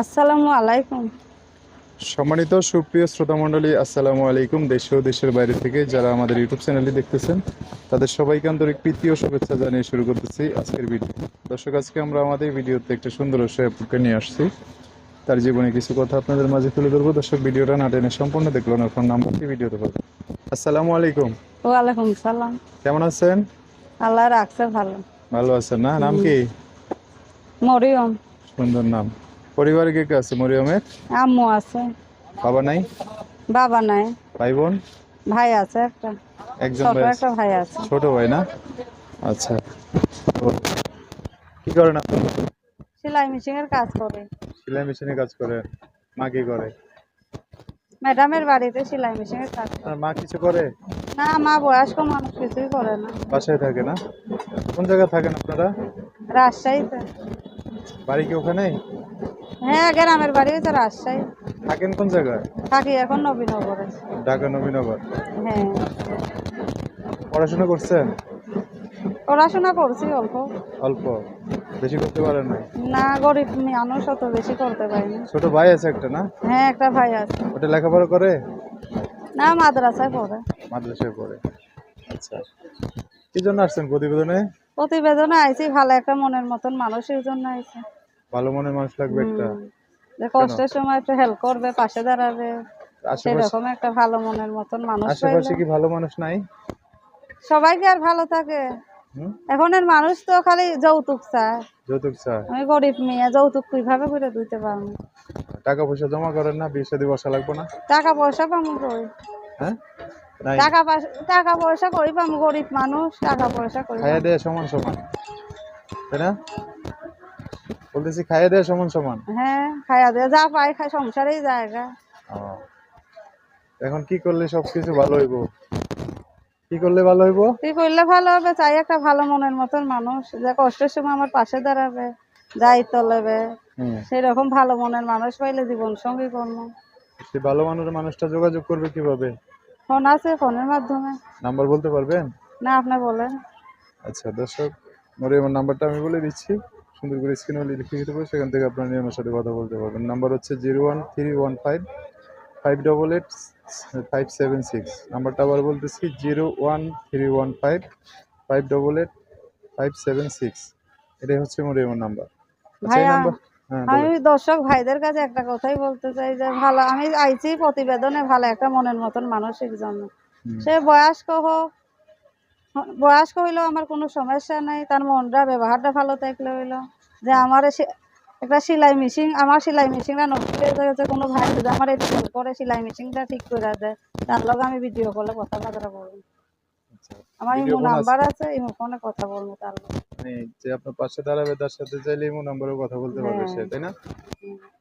আসসালামু আলাইকুম। সম্মানিত সুপ্রিয় শ্রোতা মণ্ডলী আসসালামু আলাইকুম। দেশ ও দেশের বাইরে থেকে যারা আমাদের ইউটিউব চ্যানেলটি দেখতেছেন তাদের সবাইকে আন্তরিক প্রীতি ও শুভেচ্ছা জানিয়ে শুরু করতেছি আজকের ভিডিও। দর্শক আজকে আমরা আমাদের ভিডিওতে একটা সুন্দর শেয়ারপুরকে নিয়ে আসছি। তার জীবনে কিছু কথা আপনাদের মাঝে তুলে ধরবো। দর্শক ভিডিওটা না টেনে সম্পূর্ণ দেখল না ফোন নাম্বারটি ভিডিওতে পাবেন আসসালামু আলাইকুম। ওয়ালাইকুম সালাম। কেমন আছেন? আল্লাহ রাখছে ভালো। ভালো আছেন না? নাম কি? মরিয়ম। সুন্দর নাম। পরিবারে কে কে আছে মরিয়মের আম্মু আছে। বাবা নাই? বাবা নাই। ভাই বোন? ভাই আছে একটা। একজন ভাই একটা ভাই আছে। ছোট ভাই না? আচ্ছা। কি করেন আপনি? সেলাই মেশিন এর কাজ করে। সেলাই মেশিনে কাজ করে। মা কি করে? ম্যাডামের বাড়িতে সেলাই মেশিন এর কাজ করে। আর মা কিছু করে? না মা বয়স্ক মানুষ কিছুই করে না। বাসায় থাকে না? কোন জায়গায় থাকেন আপনারা? রাজশাহীতে। বাড়ি কি ওখানে হ্যাঁ গ্রামের বাড়ি হচ্ছে রাজশাহী। থাকেন কোন জায়গায়? থাকি এখন নবীনগরে। ঢাকা নবীনগর। হ্যাঁ। পড়াশোনা করছেন? পড়াশোনা করছি অল্প। অল্প? বেশি করতে পারেন না না গরিব মানুষ অত বেশি করতে পারিনি। ছোট ভাই আছে একটা না? হ্যাঁ একটা ভাই আছে। ওটা লেখাপড়া করে? না মাদ্রাসায় পড়ে। মাদ্রাসায় পড়ে। আচ্ছা। কি জন্য আসছেন প্রতিবেদনে? প্রতিবেদনে আইছি ভালো একটা মনের মতন মানুষের জন্য আইছি। ভালো মনের মানুষ লাগবে একটা। কষ্টের সময় একটু হেল্প করবে পাশে দাঁড়াবে। সেরকম একটা ভালো মনের মতন মানুষ আশেপাশে কি ভালো মানুষ নাই? সবাই কি আর ভালো থাকে। এখনের মানুষ তো খালি যৌতুক চায়। যৌতুক চায়। আমি গরিব মেয়ে যৌতুক কীভাবে করে দিতে পারব? টাকা পয়সা জমা করেন না বিয়ে শাদী বসা লাগবে না? টাকা পয়সা পাবো কই? হ্যাঁ? টাকা পয়সা টাকা পয়সা করি পাবো গরিব মানুষ? টাকা পয়সা করি খাইয়ে দেয় সমান সমান তাই না? বলতেছি খাইয়ে দেয় সমান সমান। হ্যাঁ খাইয়া দিয়ে যা পাই খাই সংসারেই জায়গা। এখন কি করলে সবকিছু ভালো হইব? কি করলে ভালো হইব? কি করলে ভালো হবে? চাই একটা ভালো মনের মতন মানুষ যে কষ্টের সময় আমার পাশে দাঁড়াবে দায়িত্ব নেবে। সেরকম ভালো মনের মানুষ পাইলে জীবন সঙ্গী করব। সে ভালো মানুষের মানুষটা যোগাযোগ করবে কীভাবে? ফোন আছে ফোনের মাধ্যমে। নাম্বার বলতে পারবেন? না আপনি বলেন। আচ্ছা দর্শক মরিয়মের নাম্বারটা আমি বলে দিচ্ছি। সুন্দর করে স্ক্রিনে লিখে দিতে পারব সেখান থেকে আপনার নিয়মের সাথে কথা বলতে পারবেন। নাম্বার হচ্ছে zero one three one five five double eight five seven six নাম্বারটা আবার বলতেছি zero one three one five five double eight five seven six এটাই হচ্ছে মরিয়মের নাম্বার আচ্ছা এই নাম্বার হ্যাঁ আমি। দর্শক ভাইদের কাছে একটা কথাই বলতে চাই যে ভালো আমি আইছি প্রতিবেদনে ভালো একটা মনের মতন মানসিক জন্য। সে বয়স্ক হোক বয়স্ক হইলেও আমার কোনো সমস্যা নাই তার মনটা ব্যবহারটা ভালো থাকলে হইল যে আমার সে- একটা সেলাই মেশিন আমার সেলাই মেশিনটা নষ্ট হয়ে গেছে কোনো ভাই যদি আমার একটু help করে সেলাই মেশিনটা ঠিক করে দেয় তার লগে আমি ভিডিও কলে কথাবার্তা বলব আচ্ছা, আমার ইমো? নাম্বার আছে ইমো ফোনে কথা বলব তার লগে মানে যে আপনার পাশে দাঁড়াবে তার সাথে চাইলে ইমো নাম্বারেও কথা বলতে পারবে সে হ্যাঁ। তাই না।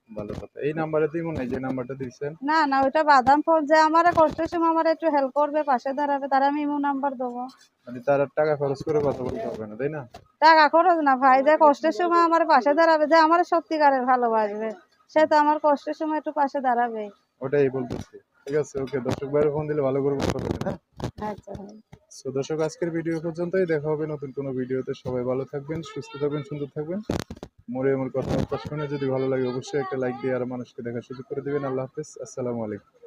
ভালো কথা। এই নাম্বারে তো ইমো নাই যে নাম্বারটা দিচ্ছেন না না ওইটা বাদাম ফোন যে আমার কষ্টের সময় আমার একটু হেল্প করবে পাশে দাঁড়াবে তার আমি ইমো নাম্বার দেবো। মানে তার টাকা খরচ করে কথা বলতে হবে না তাই না? টাকা খরচ না ভাই যে কষ্টের সময় আমার পাশে দাঁড়াবে যে আমার সত্যিকারের ভালোবাসবে সে তো আমার কষ্টের সময় একটু পাশে দাঁড়াবে। ওটাই বলতেছি ঠিক আছে ওকে দর্শক বাইরে ফোন দিলে ভালো করে কথা বলবেন হ্যাঁ? আচ্ছা সো দর্শক আজকের ভিডিও পর্যন্তই দেখা হবে নতুন কোনো ভিডিওতে সবাই ভালো থাকবেন সুস্থ থাকবেন সুন্দর থাকবেন। মরে আমার কথা শুনে যদি ভালো লাগে, অবশ্যই একটা লাইক দিয়ে আর মানুষকে দেখার সুযোগ করে দেবেন। আল্লাহ হাফিজ। আসসালামু আলাইকুম।